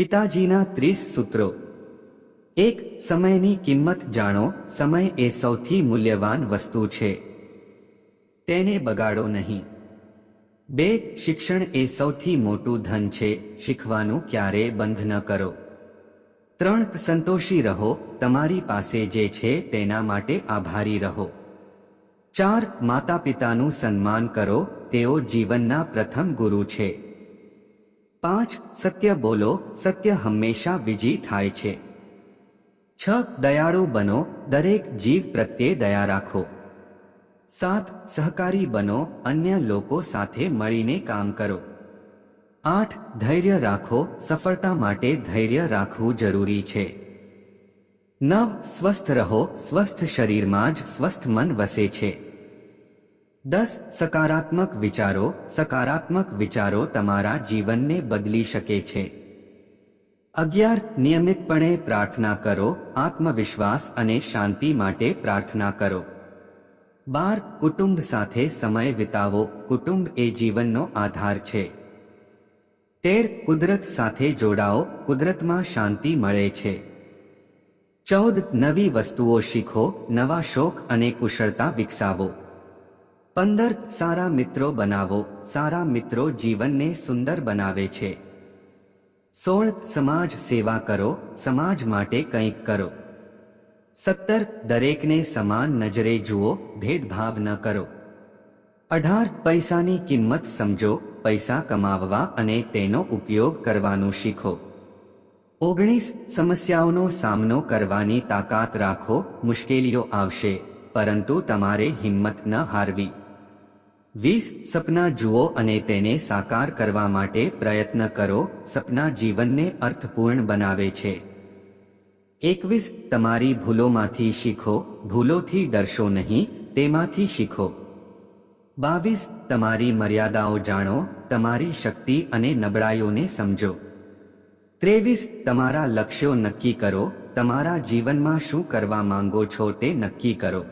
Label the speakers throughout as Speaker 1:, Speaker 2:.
Speaker 1: પિતાજીના ત્રીસ સૂત્રો. એક, સમયની કિંમત જાણો, સમય એ સૌથી મૂલ્યવાન વસ્તુ છે. તેને બગાડો નહીં. બે, શિક્ષણ એ સૌથી મોટું ધન છે, શીખવાનું ક્યારે બંધ ન કરો. ત્રણ, સંતોષી રહો, તમારી પાસે જે છે તેના માટે આભારી રહો. ચાર માતા પિતાનું સન્માન કરો, તેઓ જીવનના પ્રથમ ગુરુ છે. પાંચ સત્ય બોલો, સત્ય હંમેશા વિજયી થાય છે. છ દયાળુ બનો, દરેક જીવ પ્રત્યે દયા રાખો. સાત સહકારી બનો, અન્ય લોકો સાથે મળીને કામ કરો. આઠ ધૈર્ય રાખો, સફળતા માટે ધૈર્ય રાખવું જરૂરી છે. નવ સ્વસ્થ રહો, સ્વસ્થ શરીરમાં જ સ્વસ્થ મન વસે છે. દસ સકારાત્મક વિચારો સકારાત્મક વિચારો તમારા જીવનને બદલી શકે છે. અગિયાર, નિયમિતપણે પ્રાર્થના કરો, આત્મવિશ્વાસ અને શાંતિ માટે પ્રાર્થના કરો. બાર, કુટુંબ સાથે સમય વિતાવો, કુટુંબ એ જીવનનો આધાર છે. તેર, કુદરત સાથે જોડાઓ, કુદરતમાં શાંતિ મળે છે. ચૌદ, નવી વસ્તુઓ શીખો, નવા શોખ અને કુશળતા વિકસાવો. પંદર સારા મિત્રો બનાવો, સારા મિત્રો જીવનને સુંદર બનાવે છે. સોળ, સમાજ સેવા કરો, સમાજ માટે કંઈક કરો. સત્તર, દરેકને સમાન નજરે જુઓ, ભેદભાવ ન કરો. અઢાર, પૈસાની કિંમત સમજો, પૈસા કમાવવા અને તેનો ઉપયોગ કરવાનું શીખો. ઓગણીસ, સમસ્યાઓનો સામનો કરવાની તાકાત રાખો, મુશ્કેલીઓ આવશે, પરંતુ તમારે હિંમત ન હારવી. વીસ સપના જુઓ અને તેને સાકાર કરવા માટે પ્રયત્ન કરો, સપના જીવનને અર્થપૂર્ણ બનાવે છે. એકવીસ, તમારી ભૂલોમાંથી શીખો, ભૂલોથી ડરશો નહીં, તેમાંથી શીખો. બાવીસ, તમારી મર્યાદાઓ જાણો, તમારી શક્તિ અને નબળાઈઓને સમજો. ત્રેવીસ, તમારા લક્ષ્યો નક્કી કરો, તમારા જીવનમાં શું કરવા માંગો છો તે નક્કી કરો.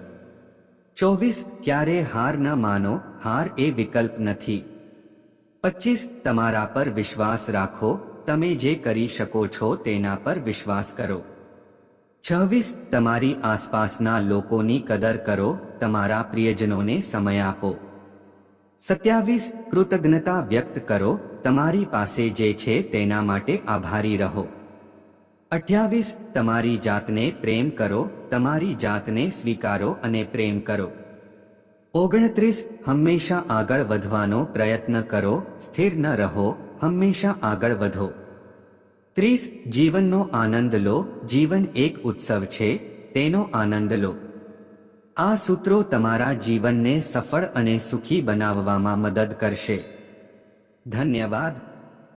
Speaker 1: ચોવીસ ક્યારે હાર ન માનો, હાર એ વિકલ્પ નથી. પચીસ, તમારા પર વિશ્વાસ રાખો, તમે જે કરી શકો છો તેના પર વિશ્વાસ કરો. છવ્વીસ, તમારી આસપાસના લોકોની કદર કરો, તમારા પ્રિયજનોને સમય આપો. સત્યાવીસ, કૃતજ્ઞતા વ્યક્ત કરો, તમારી પાસે જે છે તેના માટે આભારી રહો. અઠ્યાવીસ, તમારી જાતને પ્રેમ કરો, તમારી જાતને સ્વીકારો અને પ્રેમ કરો. ઓગણત્રીસ, હંમેશા આગળ વધવાનો પ્રયત્ન કરો, સ્થિર ન રહો, હંમેશા આગળ વધો. ત્રીસ, જીવનનો આનંદ લો, જીવન એક ઉત્સવ છે, તેનો આનંદ લો. આ સૂત્રો તમારા જીવનને સફળ અને સુખી બનાવવામાં મદદ કરશે. ધન્યવાદ.